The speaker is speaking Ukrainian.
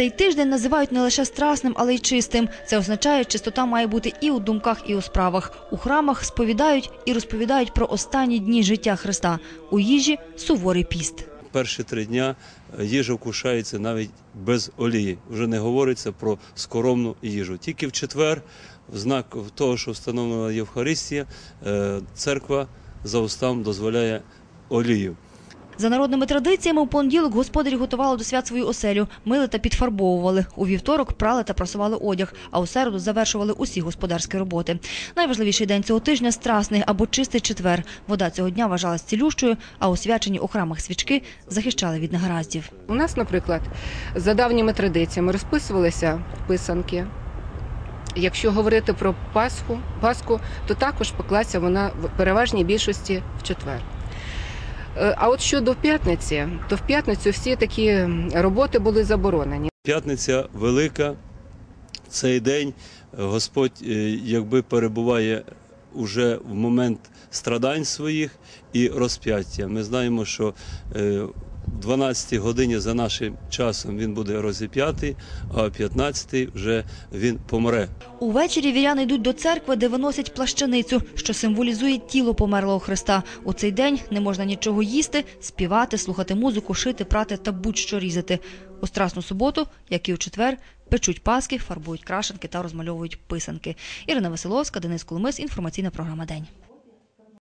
Цей тиждень називають не лише страсним, але й чистим. Це означає, чистота має бути і у думках, і у справах. У храмах сповідають і розповідають про останні дні життя Христа. У їжі суворий піст. Перші три дня їжа вкушається навіть без олії. Вже не говориться про скоромну їжу. Тільки в четвер, в знак того, що встановлена Євхаристія, е, церква за устам дозволяє олію. За народними традиціями, у понеділок господарі готували до свят свою оселю, мили та підфарбовували. У вівторок прали та прасували одяг, а у середу завершували усі господарські роботи. Найважливіший день цього тижня – страсний або чистий четвер. Вода цього дня вважалась цілющою, а освячені у храмах свічки захищали від негараздів. У нас, наприклад, за давніми традиціями розписувалися писанки. Якщо говорити про Пасху, Пасху, то також поклася вона в переважній більшості в четвер. Е, А от щодо п'ятниці, то в п'ятницю всі такі роботи були заборонені. П'ятниця велика. Цей день Господь е, якби перебуває уже в момент страдань своїх і розп'яття. Ми знаємо, що е, 12 годині за нашим часом він буде розіп'ятий, а о 15 вже він помре. Увечері віряни йдуть до церкви, де виносять плащаницю, що символізує тіло померлого Христа. У цей день не можна нічого їсти, співати, слухати музику, шити, прати та будь-що різати. У Страсну суботу, як і у четвер, печуть паски, фарбують крашенки та розмальовують писанки. Ірина Василовська, Денис Коломис, інформаційна програма День.